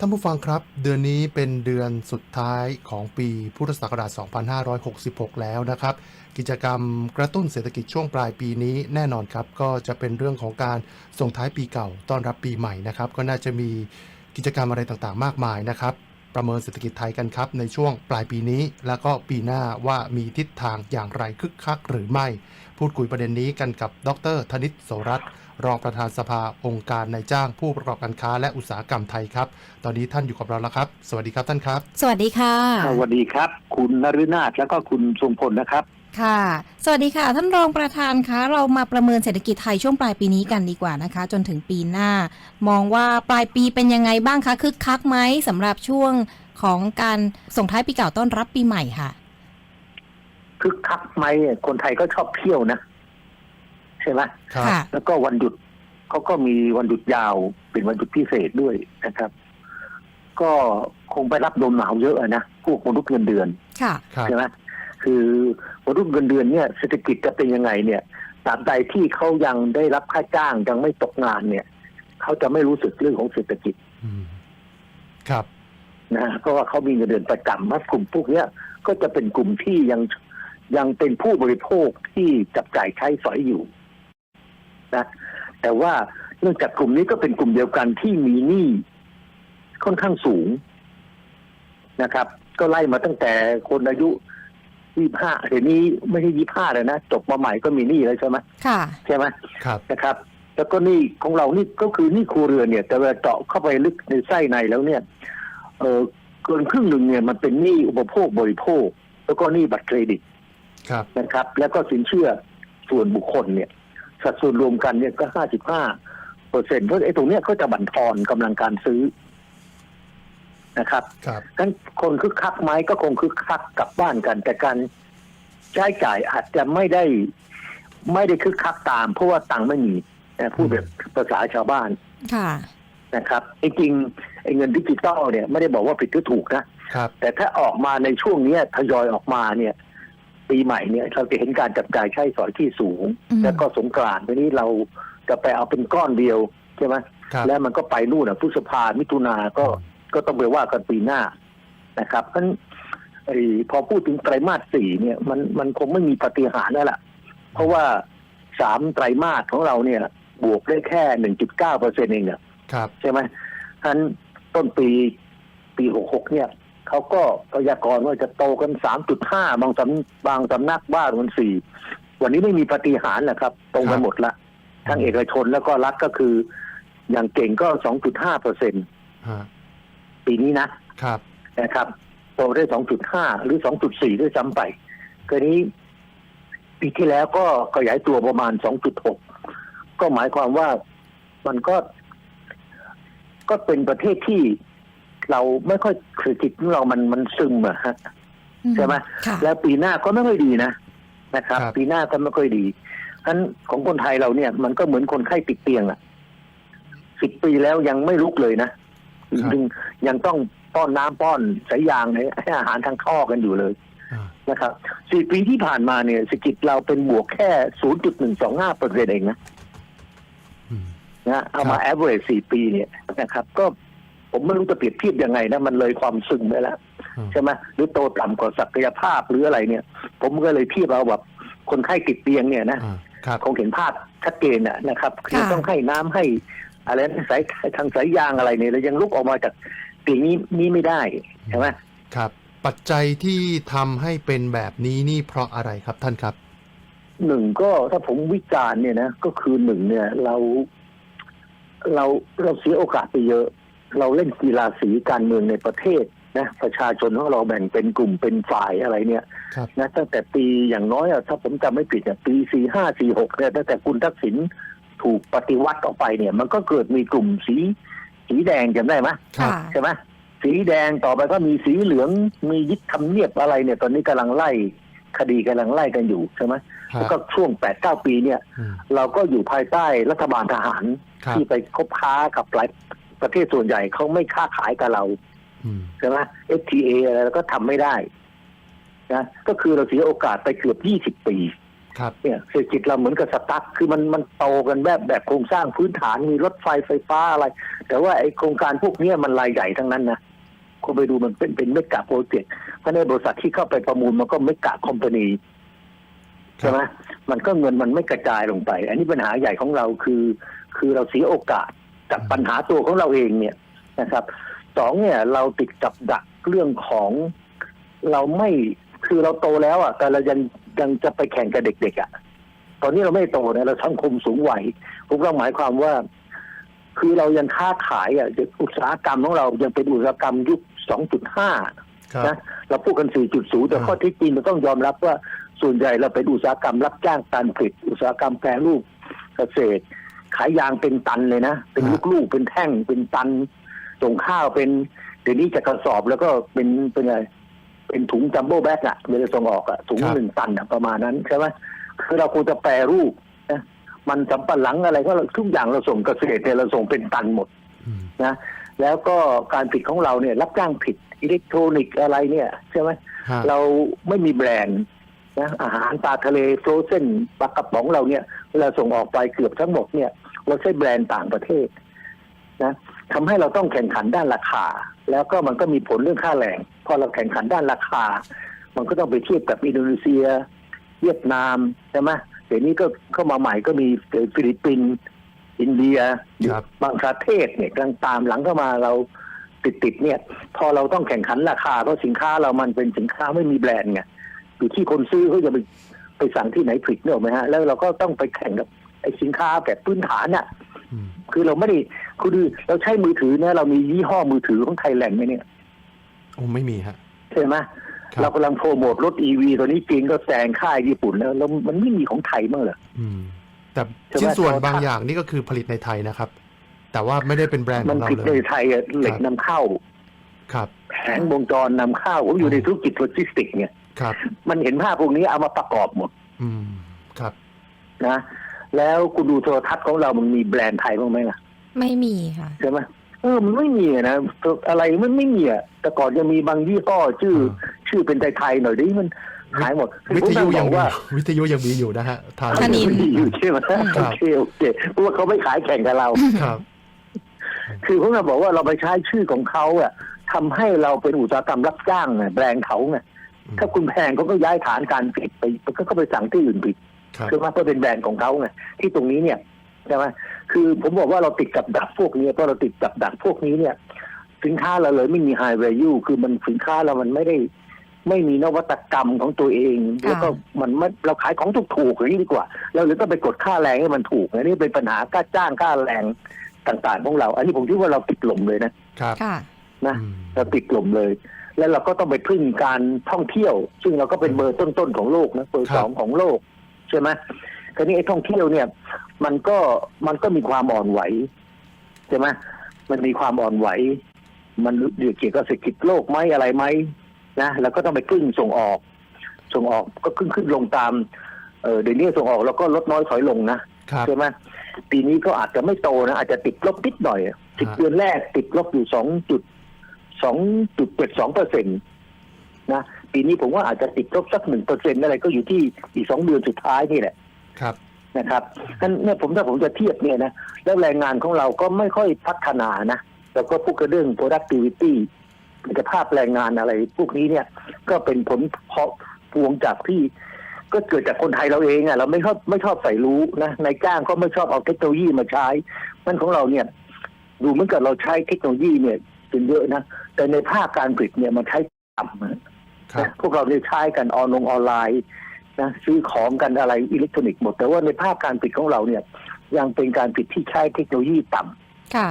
ท่านผู้ฟังครับ เดือนนี้เป็นเดือนสุดท้ายของปีพุทธศักราช 2566 แล้วนะครับ กิจกรรมกระตุ้นเศรษฐกิจช่วงปลายปีนี้แน่นอนครับ ก็จะเป็นเรื่องของการส่งท้ายปีเก่าต้อนรับปีใหม่นะครับ ก็น่าจะมีกิจกรรมอะไรต่างๆ มากมายนะครับ ประเมินเศรษฐกิจไทยกันครับ ในช่วงปลายปีนี้ แล้วก็ปีหน้าว่ามีทิศทางอย่างไรคึกคักหรือไม่ พูดคุยประเด็นนี้กันกับดรธนิตโสรัตน์ รองประธานสภาองค์การนายจ้างผู้ประกอบการค้าและอุตสาหกรรมไทยครับ ตอนนี้ท่านอยู่กับเราแล้วครับ สวัสดีครับท่านครับ สวัสดีค่ะ สวัสดีครับ คุณนฤนาถแล้วก็คุณทรงพลนะครับ ค่ะ สวัสดีค่ะ ท่านรองประธานคะ เรามาประเมินเศรษฐกิจไทยช่วงปลายปีนี้กันดีกว่านะคะ จนถึงปีหน้า มองว่าปลายปีเป็นยังไงบ้างคะคึกคักไหมสำหรับช่วงของการส่งท้ายปีเก่าต้อนรับปีใหม่ค่ะคึกคักไหมคนไทยก็ชอบเที่ยวนะ ใช่ไหมครับค่ะแล้วก็วันหยุดเขาก็มีวันหยุดยาวเป็นวันหยุดพิเศษด้วยนะครับ ก็คงไปรับลมหนาวเยอะอะนะพวกมนุษย์เงินเดือนค่ะครับใช่ไหมคือมนุษย์เงินเดือนเนี่ยเศรษฐกิจจะเป็นยังไงเนี่ยตราบใดที่เขายังได้รับค่าจ้างยังไม่ตกงานเนี่ยเขาจะไม่รู้สึกเรื่องของเศรษฐกิจอืมครับนะเพราะว่าเขามีเงินเดือนประจำว่ากลุ่มพวกเนี้ยก็จะเป็นกลุ่มที่ยังยังเป็นผู้บริโภคที่จับจ่ายใช้สอยอยู่ นะแต่ว่าเนื่องจากกลุ่มนี้ก็เป็นกลุ่มเดียวกันที่มีหนี้ค่อนข้างสูงนะครับ ก็ไล่มาตั้งแต่คนอายุยี่ห้าเดี๋ยวนี้ไม่ใช่ยี่ห้าเลยนะจบมาใหม่ก็มีหนี้แล้วใช่ไหมค่ะใช่ไหมครับนะครับ แล้วก็หนี่ของเรานี่ก็คือหนี่ครัวเรือนเนี่ย แต่เวลาเจาะเข้าไปลึกในไส้ในแล้วเนี่ย เออเกินครึ่งหนึ่งเนี่ยมันเป็นหนี้อุปโภคบริโภค แล้วก็หนี้บัตรเครดิตครับนะครับ แล้วก็สินเชื่อส่วนบุคคลเนี่ย สัดส่วนรวมกันเนี่ยก็ห้าสิบห้าเปอร์เซ็นต์เพราะไอ้ตรงเนี้ยก็จะบั่นทอนกำลังการซื้อนะครับครับงั้นคนคึกคักไหมก็คงคึกคักกลับบ้านกัน แต่การใช้จ่ายอาจจะไม่ได้ ไม่ได้คึกคักตาม เพราะว่าตังค์ไม่มีนะพูดแบบภาษาชาวบ้านค่ะนะครับไอ้จริงไอ้เงินดิจิตอลเนี่ยไม่ได้บอกว่าผิดหรือถูกนะครับแต่ถ้าออกมาในช่วงเนี้ยทยอยออกมาเนี่ย ปีใหม่เนี่ยเราจะเห็นการจับจ่ายใช้สอยที่สูงอืมแล้วก็สงกรานต์ทีนี้เราจะไปเอาเป็นก้อนเดียวใช่ไหมครับแล้วมันก็ไปนู่นอะพฤษภามิถุนาก็ก็ต้องไปว่ากันปีหน้านะครับเพราะฉะนั้นไอ้พอพูดถึงไตรมาสสี่เนี่ยมันมันคงไม่มีปฏิหารย์แล้วล่ะ เพราะว่าสามไตรมาสของเราเนี่ยบวกได้แค่หนึ่งจุดเก้าเปอร์เซ็นต์เองเนี่ยครับใช่ไหมท่านต้นปีปีหกหกเนี่ย เขาก็พยากรณ์ว่าจะโตกันสามจุดห้าบางสำบางสำนักบ้านมันสี่วันนี้ไม่มีปฏิหารย์แหละครับ ตรงกันหมดละทั้งเอกชนแล้วก็รัฐก็คือ อย่างเก่งก็สองจุดห้าเปอร์เซ็นฮะปีนี้นะครับนะครับโตได้สองจุดห้าหรือสองจุดสี่ด้วยซ้ำไปกรณีปีที่แล้วก็ขยายตัวประมาณสองจุดหกก็หมายความว่ามันก็ ก็เป็นประเทศที่ เราไม่ค่อยเศรษฐกิจของเรามันมันซึมอะฮะใช่ไหมค่ะแล้วปีหน้าก็ไม่ค่อยดีนะนะครับครับ ปีหน้าก็ไม่ค่อยดีฉะนั้นของคนไทยเราเนี่ย มันก็เหมือนคนไข้ติดเตียงอะสิบปีแล้วยังไม่ลุกเลยนะยังยังต้องป้อนน้ำป้อนสายยางให้ให้อาหารทางท่อกันอยู่เลยอ่านะครับสี่ปีที่ผ่านมาเนี่ยเศรษฐกิจเราเป็นบวกแค่ศูนย์จุดหนึ่งสองห้าเปอร์เซ็นต์เองนะอืมนะเอามาครับแอ v e r a g e สี่ปีเนี่ยนะครับ ก็ ผมไม่รู้จะเปรียบเทียบยังไงนะมันเลยความซึมไปแล้วอืมใช่ไหมหรือโตต่ำกว่าศักยภาพหรืออะไรเนี่ย ผมก็เลยเทียบเอาแบบคนไข้ติดเตียงเนี่ยนะอ่าครับคงเห็นภาพชัดเจนนะนะครับคือค่ะต้องให้น้ำให้อะไรนะสายทางสายยางอะไรเนี่ยแล้วยังลุกออกมาจากเตียงนี้นี้ไม่ได้ใช่ไหมครับ ปัจจัยที่ทำให้เป็นแบบนี้นี่เพราะอะไรครับท่านครับหนึ่งก็ถ้าผมวิจารณ์เนี่ยนะก็คือหนึ่งเนี่ยเรา เราเราเสียโอกาสไปเยอะ เราเล่นกีฬาสีการเมืองในประเทศนะประชาชนของเราแบ่งเป็นกลุ่มเป็นฝ่ายอะไรเนี่ยครับนะตั้งแต่ปีอย่างน้อยอะถ้าผมจำไม่ผิดเนี่ยปีสี่ห้าสี่หกเนี่ยตั้งแต่คุณทักษิณถูกปฏิวัติออกไปเนี่ย มันก็เกิดมีกลุ่มสี สีแดงจำได้ไหมครับค่ะใช่ไหมสีแดงต่อไปก็มีสีเหลืองมียึดทำเนียบอะไรเนี่ย ตอนนี้กำลังไล่คดีกำลังไล่กันอยู่ใช่ไหมฮะแล้วก็ช่วงแปดเก้าปีเนี่ยอืมเราก็อยู่ภายใต้รัฐบาลทหารครับที่ไปคบค้ากับหลาย ประเทศส่วนใหญ่เขาไม่ค้าขายกับเราอืมใช่ไหม FTA อะไรเราก็ทำไม่ได้นะก็คือเราเสียโอกาสไปเกือบยี่สิบปีครับเนี่ยเศรษฐกิจเราเหมือนกับสตั๊กคือมันมันโตกันแบบแบบโครงสร้างพื้นฐานมีรถไฟไฟฟ้าอะไร แต่ว่าไอโครงการพวกเนี้ยมันรายใหญ่ทั้งนั้นนะคุณไปดูมันเป็นเป็นเมกะโปรเจกต์เพราะในบริษัทที่เข้าไปประมูลมันก็เมกะคอมพานีใช่ไหมมันก็เงินมันไม่กระจายลงไป อันนี้ปัญหาใหญ่ของเราคือ คือเราเสียโอกาส จากปัญหาตัวของเราเองเนี่ยนะครับสองเนี่ยเราติดกับดักเรื่องของเราไม่คือเราโตแล้วอะ แต่เรายังยังจะไปแข่งกับเด็กๆอะตอนนี้เราไม่โตนะเราสังคมสูงวัยผมก็หมายความว่า คือเรายังค้าขายอะอุตสาหกรรมของเรายังเป็นอุตสาหกรรมยุค 2.5ครับนะเราพูดกัน 4.0 แต่อ่าข้อเที่จริงเราต้องยอมรับว่าส่วนใหญ่เราเป็นอุตสาหกรรมรับจ้างการผลิตอุตสาหกรรมแปรรูปเกษตร ขายยางเป็นตันเลยนะ เป็นลูกๆเป็นแท่งเป็นตัน ส่งข้าวเป็นเดี๋ยวนี้จะกระสอบแล้วก็เป็นเป็นไงเป็นถุงจัมโบ้แบ็กอะเวลาส่งออกอะถุงหนึ่งตันอะประมาณนั้นใช่ไหมคือเราควรจะแปรรูปนะมันสำปะหลังอะไรก็ทุกอย่างเราส่งเกษตรเนี่ยเราส่งเป็นตันหมดอืมนะแล้วก็การผลิตของเราเนี่ย รับจ้างผลิตอิเล็กทรอนิกส์อะไรเนี่ยใช่ไหมฮะเราไม่มีแบรนด์นะอาหารปลาทะเลโฟรเซนปลากระป๋องเราเนี่ย เวลาส่งออกไปเกือบทั้งหมดเนี่ยเราใช้แบรนด์ต่างประเทศนะทำให้เราต้องแข่งขันด้านราคา แล้วก็มันก็มีผลเรื่องค่าแรงพอเราแข่งขันด้านราคา มันก็ต้องไปเทียบกับอินโดนีเซีย เวียดนามใช่ไหมเดี๋ยวนี้ก็เข้ามาใหม่ก็มีฟิลิปปินส์อินเดียครับบางประเทศเนี่ยกำลังตามหลังเข้ามาเราติดติดๆเนี่ย พอเราต้องแข่งขันราคาเพราะสินค้าเรามันเป็นสินค้าไม่มีแบรนด์ไงอยู่ที่คนซื้อเขาจะไป ไปสั่งที่ไหนผลิตเนี่ยหรอกไหมฮะแล้วเราก็ต้องไปแข่งกับไอ้สินค้าแบบพื้นฐานน่ะอืมคือเราไม่ได้คือเราใช้มือถือเนี่ยเรามียี่ห้อมือถือของไทยแลนด์ไหมเนี่ยโอ้ไม่มีฮะใช่ไหมครับเรากำลังโปรโมทรถอีวีตัวนี้จีนก็แซงค่ายญี่ปุ่นแล้วแล้วมันไม่มีของไทยบ้างเหรออืมแต่ใช่ไหมชิ้นส่วนแต่ว่าบางอย่างนี่ก็คือผลิตในไทยนะครับ แต่ว่าไม่ได้เป็นแบรนด์ขมัอนงเราผิดเลในยไทยอะเหล็กครับนำเข้า ครับแผงวงจรนำเข้าผมอยู่ในธุรกิจโลจิสติกส์เนี่ย ครับ มันเห็นภาพพวกนี้เอามาประกอบหมด อืม ครับ นะ แล้วคุณดูโทรทัศน์ของเรามันมีแบรนด์ไทยบ้างไหมล่ะ ไม่มีค่ะ ใช่ไหมเออมันไม่มีอะนะอะไรมันไม่มีอะแต่ก่อนจะมีบางยี่ห้อชื่อ ชื่อเป็นไทยๆหน่อยดิมันขายหมดวิทยุผมยับงอกมีว่า วิทยุยังมีอยู่นะฮะทางธนินอยู่ใช่ไหมครัโอบเคโอเคเพราะว่าเขาไม่ขายแข่งกับเราครับ คือผมจะบอกว่าเราไปใช้ชื่อของเขาอะทำให้เราเป็นอุตสาหกรรมรับจ้างไงแบรนด์เขาไงอืม ถ้าคุณแพงเขาก็ย้ายฐานการผลิตไปก็ก็ไปสั่งที่อื่นผลิตครับคือว่าเพื่อเป็นแบรนด์ของเขาไงที่ตรงนี้เนี่ยใช่ไหมคือผมบอกว่าเราติดกับดักพวกนี้เพราะเราติดกับดักพวกนี้เนี่ย สินค้าเราเลยไม่มี high value คือมันสินค้าเรามันไม่ได้ ไม่มีนวัตกรรมของตัวเองค่ะแล้วก็มันไม่เราขายของถูกๆอย่างนี้ดีกว่าเราเลยต้องไปกดค่าแรงให้มันถูกอันนี้เป็นปัญหาค่าจ้างค่าแรงต่างๆของเรา อันนี้ผมคิดว่าเราติดหล่มเลยนะครับค่ะนะอืมเราติดหล่มเลย แล้วเราก็ต้องไปพึ่งการท่องเที่ยว ซึ่งเราก็เป็นเบอร์ต้นๆของโลกนะเบอร์สองของโลกใช่ไหมคราวนี้ไอ้ท่องเที่ยวเนี่ย มันก็มันก็มีความอ่อนไหวใช่ไหมมันมีความอ่อนไหว มันเกี่ยวกับเศรษฐกิจโลกไหมอะไรไหมนะแล้วก็ต้องไปพึ่งส่งออก ส่งออกก็ขึ้นขึ้นลงตามเออเดี๋ยวนี้ส่งออกแล้วก็ลดน้อยถอยลงนะครับใช่ไหมปีนี้ก็อาจจะไม่โตนะอาจจะติดลบนิดหน่อยสิบฮะเดือนแรกติดลบอยู่สองจุด สองจุดเจ็ดสองเปอร์เซ็นตนะปีนี้ผมว่าอาจจะติดลบสักหนึ่งเปอร์เซ็นอะไรก็อยู่ที่อีกสองเดือนสุดท้ายนี่แหละครับนะครับนั่นเนี่ยผมถ้าผมจะเทียบเนี่ยนะแล้วแรงงานของเราก็ไม่ค่อยพัฒนานะแล้วก็พูดกันเรื่อง productivity คุณภาพแรงงานอะไร พวกนี้เนี่ย ก็เป็นผลเพราะพวงจากที่ ก็เกิดจากคนไทยเราเองอะเราไม่ชอบไม่ชอบใส่รู้นะนายจ้างก็ไม่ชอบเอาเทคโนโลยีมาใช้นั่นของเราเนี่ยดูเหมือนกับเราใช้เทคโนโลยีเนี่ยเป็นเยอะนะ แต่ในภาคการผลิตเนี่ยมันใช้ต่ำนะครับนะพวกเราเนี่ยใช้กันออนลงออนไลน์นะซื้อของกันอะไรอิเล็กทรอนิกส์หมด แต่ว่าในภาคการผลิตของเราเนี่ย ยังเป็นการผลิตที่ใช้เทคโนโลยีต่ำค่ะ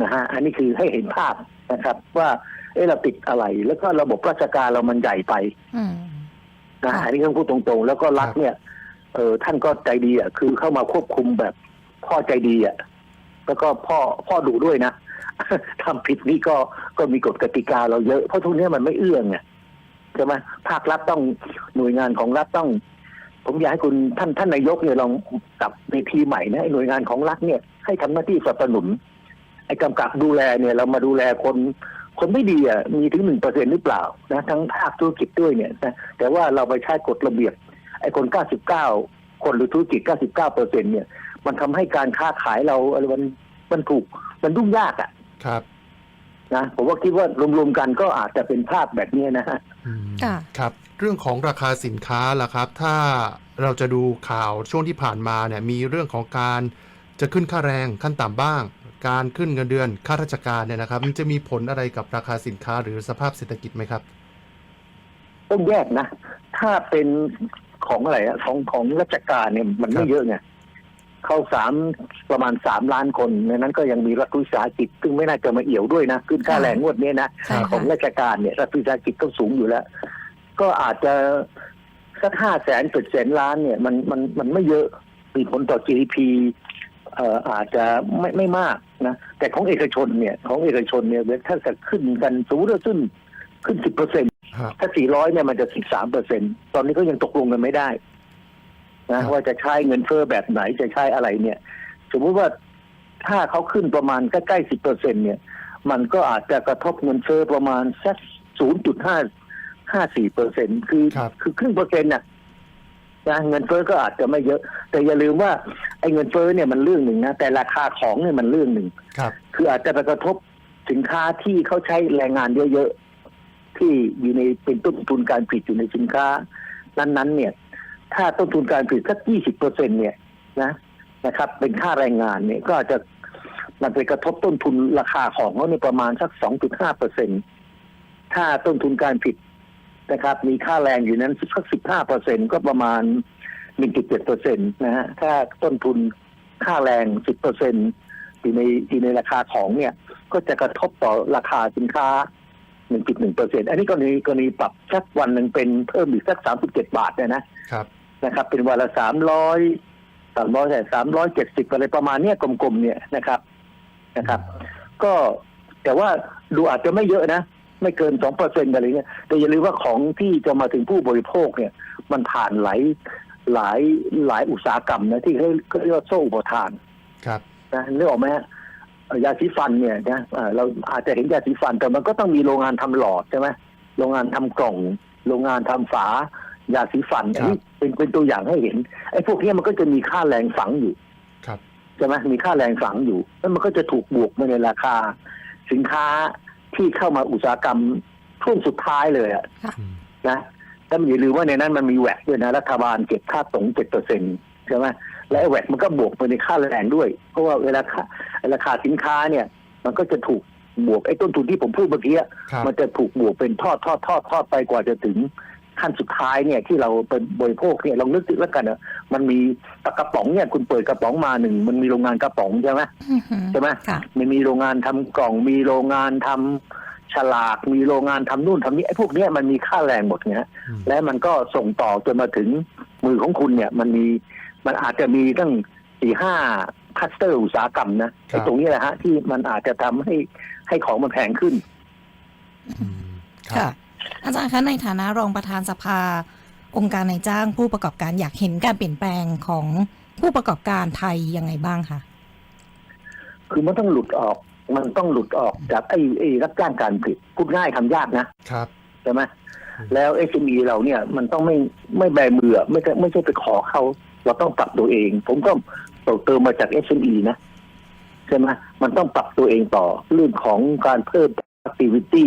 นะฮะอันนี้คือให้เห็นภาพนะครับ ว่าเออเราติดอะไร แล้วก็ระบบราชการเรามันใหญ่ไปอืมนะค่ะอันนี้ต้องพูดตรงๆ แล้วก็รัฐเนี่ย เออท่านก็ใจดีอะคือเข้ามาควบคุมแบบพ่อใจดีอะแล้วก็พ่อพ่อดุด้วยนะ ทำผิดนี่ก็ก็มีกฎกติกาเราเยอะ เพราะทุกเนี้ยมันไม่เอื้องไงใช่ไหมภาครัฐต้องหน่วยงานของรัฐต้อง ผมอยากให้คุณท่านท่านนายกเนี่ยลองกลับในทีใหม่นะหน่วยงานของรัฐเนี่ย ให้ทำหน้าที่สนับสนุนไอ้กำกับดูแลเนี่ย เรามาดูแลคนคนไม่ดีอะมีถึงหนึ่งเปอร์เซ็นหรือเปล่านะทั้งภาคธุรกิจด้วยเนี่ยนะแต่ว่าเราไปใช้กฎระเบียบ ไอ้คน99คนหรือธุรกิจ99เปอร์เซ็นเนี่ย มันทำให้การค้าขายเราอะไรมันมันถูก มันยุ่งยากอะครับนะผมว่าคิดว่ารวมๆกันก็อาจจะเป็นภาพแบบนี้นะฮะอืมค่ะ ครับ เรื่องของราคาสินค้าล่ะครับ ถ้าเราจะดูข่าวช่วงที่ผ่านมาเนี่ยมีเรื่องของการจะขึ้นค่าแรงขั้นต่ำบ้าง การขึ้นเงินเดือนข้าราชการเนี่ยนะครับ มันจะมีผลอะไรกับราคาสินค้าหรือสภาพเศรษฐกิจไหมครับ ต้องแยกนะ ถ้าเป็นของอะไรอะของของราชการเนี่ยมันครัไม่บเยอะไง เข้าสามประมาณสามล้านคนในนั้นก็ยังมีรัฐวิสาหกิจ ซึ่งไม่น่าจะมาเอี่ยวด้วยนะ ขึ้นค่าค่ะแรงงวดนี้นะใช่ของค่ะราชการเนี่ยรัฐวิสาหกิจก็สูงอยู่แล้ว ก็อาจจะสักห้าแสนเจ็ดแสนล้านเนี่ยมันมันมันไม่เยอะมีผลต่อ GDP เอ่ออาจจะไม่ไม่มากนะแต่ของเอกชนเนี่ยของเอกชนเนี่ยถ้าจะขึ้นกันสมมติว่าขึ้นขึ้นสิบเปอร์เซ็น ฮะ ถ้า 400 เนี่ย มันจะ 13 เปอร์เซ็นตอนนี้ก็ยังตกลงกันไม่ได้ครั นะบว่าจะใช้เงินเฟ้อแบบไหนจะใช้อะไรเนี่ย สมมุติว่าถ้าเขาขึ้นประมาณใกล้ๆ10เปอร์เซ็นเนี่ย มันก็อาจจะกระทบเงินเฟ้อประมาณสัก0.554เปอร์เซ็นคือครับคือครึ่งเปอร์เซ็นต์น่ะนะเงินเฟ้อก็อาจจะไม่เยอะ แต่อย่าลืมว่าไอ้เงินเฟ้อเนี่ยมันเรื่องหนึ่งนะแต่ราคาของเนี่ยมันเรื่องหนึ่งครับ คืออาจจะไปกระทบสินค้าที่เขาใช้แรงงานเยอะๆที่อยู่ในเป็นต้นทุนการผลิตอยู่ในสินค้า นั้นๆเนี่ย ถ้าต้นทุนการผลิตสักยี่สิบเปอร์เซ็นเนี่ยนะนะครับ เป็นค่าแรงงานเนี่ยก็อาจจะมันไปกระทบต้นทุนราคาของเขาเนี่ยประมาณสักสองจุดห้าเปอร์เซ็นถ้าต้นทุนการผลิตนะครับ มีค่าแรงอยู่นั้นสักสิบห้าเปอร์เซ็นก็ประมาณหนึ่งจุดเจ็ดเปอร์เซ็นตนะฮะถ้าต้นทุนค่าแรงสิบเปอร์เซ็นอยู่ในอยู่ในราคาของเนี่ย ก็จะกระทบต่อราคาสินค้า 1.1เปอร์เซ็นอันนี้กรณีกรณีปรับสักวันหนึ่งเป็นเพิ่มอีกสัก37บาทเนี่ยนะครับนะครับ เป็นวันละ300 300แต่370อะไรประมาณเนี้ยกลมๆเนี่ยนะครับนะครับ ก็แต่ว่าดูอาจจะไม่เยอะนะ ไม่เกิน2เปอร์เซ็นต์อะไรเงี้ยแต่อย่าลืมว่าของที่จะมาถึงผู้บริโภคเนี่ย มันผ่านหลายหลายหลายอุตสาหกรรมนะที่เขาเขาเรียกว่าโซ่อุปทานครับนะนึกออกไหมฮะเอ่อ ยาสีฟันเนี่ยนะเอ่อเราอาจจะเห็นยาสีฟันแต่มันก็ต้องมีโรงงานทำหลอดใช่ไหมโรงงานทำกล่อง โรงงานทำฝายาสีฟันครับอันนี้เป็นเป็นตัวอย่างให้เห็นไอ้พวกเนี้ยมันก็จะมีค่าแรงฝังอยู่ครับใช่ไหมมีค่าแรงฝังอยู่แล้วมันก็จะถูกบวกมาในราคา สินค้าที่เข้ามาอุตสาหกรรมช่วงสุดท้ายเลยอะอืมนะแต่อย่าลืมว่าในนั้นมันมีแวดด้วยนะรัฐบาลเก็บค่าตรงเจ็ดเปอร์เซ็นใช่ไหม และไอ้แวดมันก็บวกไปในค่าแรงด้วย เพราะว่าเวลาค่าราคาสินค้าเนี่ย มันก็จะถูกบวกไอ้ต้นทุนที่ผมพูดเมื่อกี้อะครับมันจะถูกบวกเป็นทอดทอดทอดทอดไปกว่าจะถึงขั้นสุดท้ายเนี่ยที่เราเป็นบริโภคเนี่ยลองนึกถึงแล้วกันนะมันมีกระป๋องเนี่ยคุณเปิดกระป๋องมาหนึ่งมันมีโรงงานกระป๋องใช่ไหมอือหือใช่ไหมค่ะมันมีโรงงานทำกล่องมีโรงงานทำฉลากมีโรงงานทำนู่นทำนี่ไอ้พวกเนี้ยมันมีค่าแรงหมดเนี้ยอืมและมันก็ส่งต่อจนมาถึงมือของคุณเนี่ย มันมี มันอาจจะมีตั้งสี่ห้าคลัสเตอร์อุตสาหกรรมนะไอ้ตรงนี้แหละฮะ ที่มันอาจจะทำให้ให้ของมันแพงขึ้นอืมครัค่ะบอาจารย์คะในฐานะรองประธานสภา องค์การนายจ้างผู้ประกอบการอยากเห็นการเปลี่ยนแปลงของผู้ประกอบการไทยยังไงบ้างคะคือมันต้องหลุดออก มันต้องหลุดออกจากไอ้ไอ้รับจ้างการผลิตพูดง่ายทำยากนะครับใช่ไหมอืมแล้ว SME เราเนี่ย มันต้องไม่ไม่แบมืออะไม่ใช่ไม่ใช่ไปขอเขา เราต้องปรับตัวเอง ผมก็เติมเติมมาจาก SME นะใช่ไหมมันต้องปรับตัวเองต่อ เรื่องของการเพิ่ม activity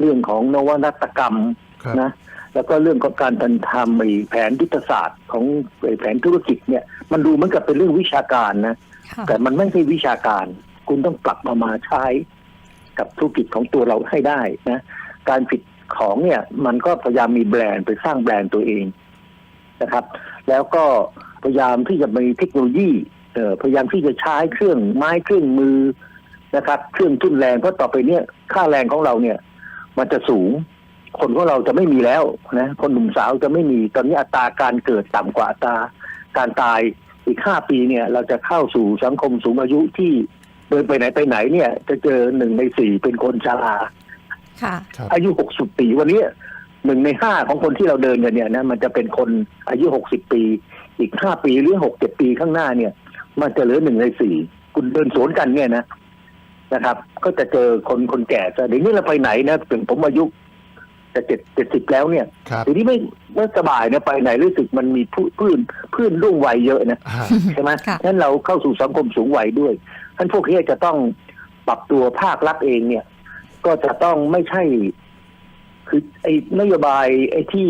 เรื่องของนวัตกรรมครับนะแล้วก็เรื่องของการทำไอ้แผนยุทธศาสตร์ของไอ้แผนธุรกิจเนี่ย มันดูเหมือนกับเป็นเรื่องวิชาการนะค่ะแต่มันไม่ใช่วิชาการ คุณต้องปรับมามาใช้ กับธุรกิจของตัวเราให้ได้นะ การผิดของเนี่ย มันก็พยายามมีแบรนด์ไปสร้างแบรนด์ตัวเอง นะครับ แล้วก็พยายามที่จะมีเทคโนโลยีเอ่อพยายามที่จะใช้เครื่องไม้เครื่องมือนะครับ เครื่องทุ่นแรงเพราะต่อไปเนี่ยค่าแรงของเราเนี่ย มันจะสูง คนของเราจะไม่มีแล้วนะคนหนุ่มสาวจะไม่มีตอนนี้อัตราการเกิดต่ำกว่าอัตราการตายอีกห้าปีเนี่ย เราจะเข้าสู่สังคมสูงอายุที่เดินไปไหนไปไหนเนี่ย จะเจอหนึ่งในสี่เป็นคนชราค่ะครับอายุหกสิบปีวันนี้ หนึ่งในห้าของคนที่เราเดินกันเนี่ยนะมันจะเป็นคนอายุหกสิบปี อีกห้าปีหรือหกเจ็ดปีข้างหน้าเนี่ย มันจะเหลือหนึ่งในสี่คุณเดินสวนกันเนี่ยนะนะครับ ก็จะเจอคนคนแก่จะเดี๋ยวนี้เราไปไหนนะถึงผมอายุจะเจ็ดเจ็ดสิบแล้วเนี่ยครับทีนี้ไม่ไม่สบายเนี่ยไปไหนรู้สึกมันมีผู้พื้นพื้นร่วงวัยเยอะนะอ่าใช่ไหมค่ะฉะนั้นเราเข้าสู่สังคมสูงวัยด้วยท่านพวกนี้จะต้องปรับตัวภาครัฐเองเนี่ย ก็จะต้องไม่ใช่ คือไอ้นโยบายไอ้ที่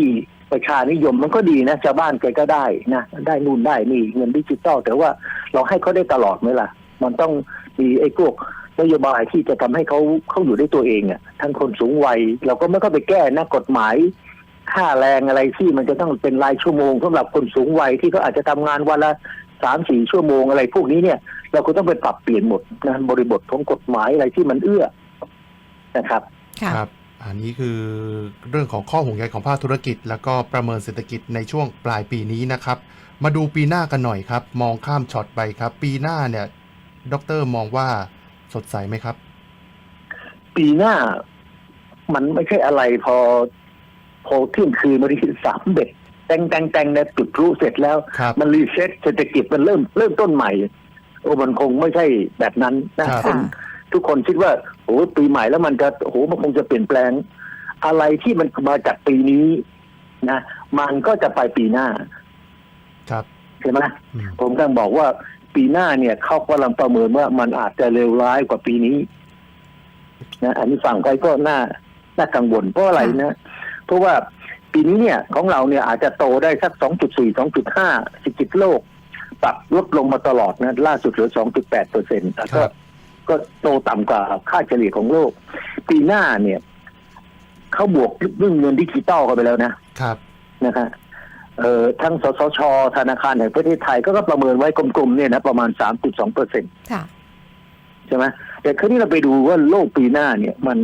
ประชานิยมมันก็ดีนะชาวบ้านแกก็ได้นะได้นู่นได้นี่เงินดิจิตอลแต่ว่าเราให้เขาได้ตลอดไหมล่ะ มันต้องมีไอ้พวกนโยบายที่จะทำให้เขาเขาอยู่ได้ตัวเองอะ่ะทั้งคนสูงวัย เราก็ไม่ก็ไปแก้นะกฎหมาย ค่าแรงอะไรที่มันจะต้องเป็นรายชั่วโมงสำหรับคนสูงวัยที่เขาอาจจะทำงานวันละสามสี่ชั่วโมงอะไร พวกนี้เนี่ย เราก็ต้องไปปรับเปลี่ยนหมดนะบริบทของกฎหมายอะไรที่มันเอื้อนะครับค่ะครับ อันนี้คือเรื่องของข้อห่วงใยของภาคธุรกิจ แล้วก็ประเมินเศรษฐกิจในช่วงปลายปีนี้นะครับ มาดูปีหน้ากันหน่อยครับ มองข้ามช็อตไปครับ ปีหน้าเนี่ย ดรมองว่าสดใสไหมครับ ปีหน้า มันไม่ใช่อะไรพอ พอเที่ยงคืนวันที่สามเบ็ดแต่งแต่งแต่งเนี่ยจุดพลุเสร็จแล้วครับมันรีเซ็ตเศรษฐกิจมันเริ่มเริ่มต้นใหม่ โอ้มันคงไม่ใช่แบบนั้นนะครับคน ทุกคนคิดว่าโอ้ปีใหม่แล้วมันจะโอ้โหมันคงจะเปลี่ยนแปลง อะไรที่มันมาจากปีนี้นะมันก็จะไปปีหน้า ครับใช่ไหมอืมผมกำลังบอกว่าปีหน้าเนี่ยเขากำลังประเมินว่ามันอาจจะเลวร้ายกว่าปีนี้นะอันนี้ฟังไปก็น่าน่ากังวลเพราะอะไรนะเพราะว่าปีนี้เนี่ยของเราเนี่ยอาจจะโตได้สัก 2.4 2.5เศรษฐกิจโลก ปรับลดลงมาตลอดนะล่าสุดเหลือ 2.8เปอร์เซ็นต์คก็รับ ก็โตต่ำกว่าค่าเฉลี่ยของโลก ปีหน้าเนี่ยเขาบวกเรื่องเงินดิจิตอลกันไปแล้วนะครับนะครับเอ่อทั้งสสช ธนาคารแห่งประเทศไทยก็ประเมินไว้กลมๆเนี่ยนะประมาณ3.2เปอร์เซ็นค่ะใช่ไหมแต่คราวนี้เราไปดูว่าโลกปีหน้าเนี่ยมัน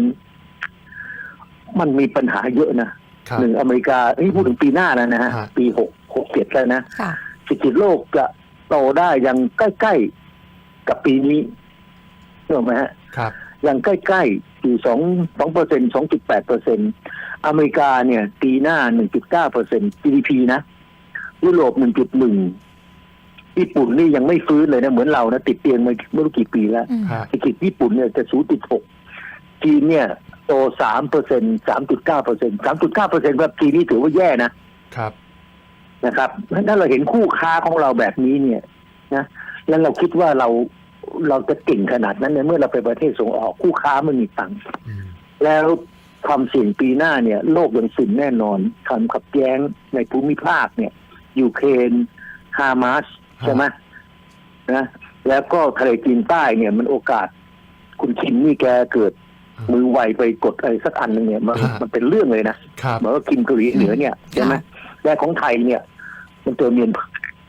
มันมีปัญหาเยอะนะครับหนึ่งอเมริกานี่พูดถึงปีหน้าแล้วนะฮะฮะปีหกหกเจ็ดแล้วนะค่ะเศรษฐกิจโลกจะโตได้ยังใกล้ๆกับปีนี้ ถูกไหมฮะครับยังใกล้ๆอยู่สองสองเปอร์เซ็นสองจุดแปดเปอร์เซ็นอเมริกาเนี่ยปีหน้าหนึ่งจุดเก้าเปอร์เซ็น GDP นะยุโรปหนึ่งจุดหนึ่งญี่ปุ่นนี่ยังไม่ฟื้นเลยนะเหมือนเรานะติดเตียงมาไม่รู้กี่ปีแล้วอืมฮะเศรษฐกิจญี่ปุ่นเนี่ยจะศูนย์จุดหกจีนเนี่ยโตสามเปอร์เซ็นสามจุดเก้าเปอร์เซ็นสามจุดเก้าเปอร์เซ็นแบบจีนนี่ถือว่าแย่นะครับนะครับถ้าเราเห็นคู่ค้าของเราแบบนี้เนี่ยนะแล้วเราคิดว่าเรา เราจะเก่งขนาดนั้นในเมื่อเราเป็นประเทศส่งออกคู่ค้าไม่มีตังค์อืมแล้วความเสี่ยงปีหน้าเนี่ย โลกยังสุ่มแน่นอนความขัดแย้งในภูมิภาคเนี่ยยูเครนฮามาสใช่ไหมนะแล้วก็ทะเลจีนใต้เนี่ยมันโอกาส คุณคิมนี่แกเกิดมือไวไปกดอะไรสักอันหนึงเนี่ยมันฮะมันเป็นเรื่องเลยนะครับเหมือนว่าคิมเกาหลีเหนือเนี่ยใช่ไหมค่ะและของไทยเนี่ย มันเจอเมียน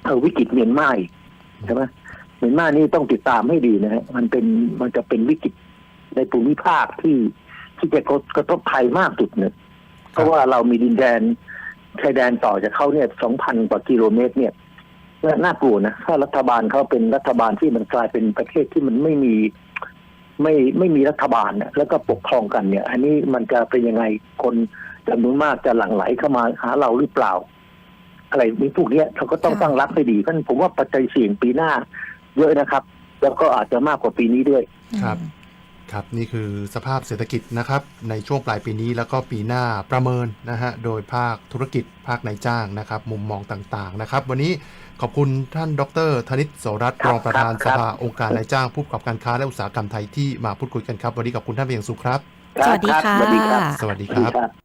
เออวิกฤตเมียนมาอีกใช่ไหม เมียนมานี่ต้องติดตามให้ดีนะฮะมันเป็นมันจะเป็นวิกฤตในภูมิภาคที่ที่จะกระทบไทยมากสุดเนี่ยเพราะว่าเรามีดินแดนชายแดนต่อจากเขาเนี่ยสองพันกว่ากิโลเมตร เนี่ยน่ากลัวนะถ้ารัฐบาลเขาเป็นรัฐบาลที่มันกลายเป็นประเทศที่มันไม่มีไม่ไม่มีรัฐบาลนะแล้วก็ปกครองกันเนี่ย อันนี้มันจะเป็นยังไงคนจำนวนมากจะหลั่งไหลเข้ามาหาเราหรือเปล่า อะไรมีพวกเนี้ยเขาก็ต้องตั้งรับให้ดีเพราะฉะนั้นผมว่าปัจจัยเสี่ยงปีหน้า เยอะนะครับ แล้วก็อาจจะมากกว่าปีนี้ด้วย ครับ ครับ นี่คือสภาพเศรษฐกิจนะครับ ในช่วงปลายปีนี้แล้วก็ปีหน้าประเมินนะฮะ โดยภาคธุรกิจภาคนายจ้างนะครับ มุมมองต่างๆนะครับ วันนี้ขอบคุณท่านดรธนิตโสรัตน์ครัรบองประธานคสรับภาองค์การนายจ้างผู้ประกอบการค้าและอุตสาหกรรมไทยที่มาพูดคุยกันครับ วันนี้ขอบคุณท่านเป็นอย่างสูงครับ สวัสดีรับค่ะ สวัสดีครับสวัสดีสวัสคดีรับครับ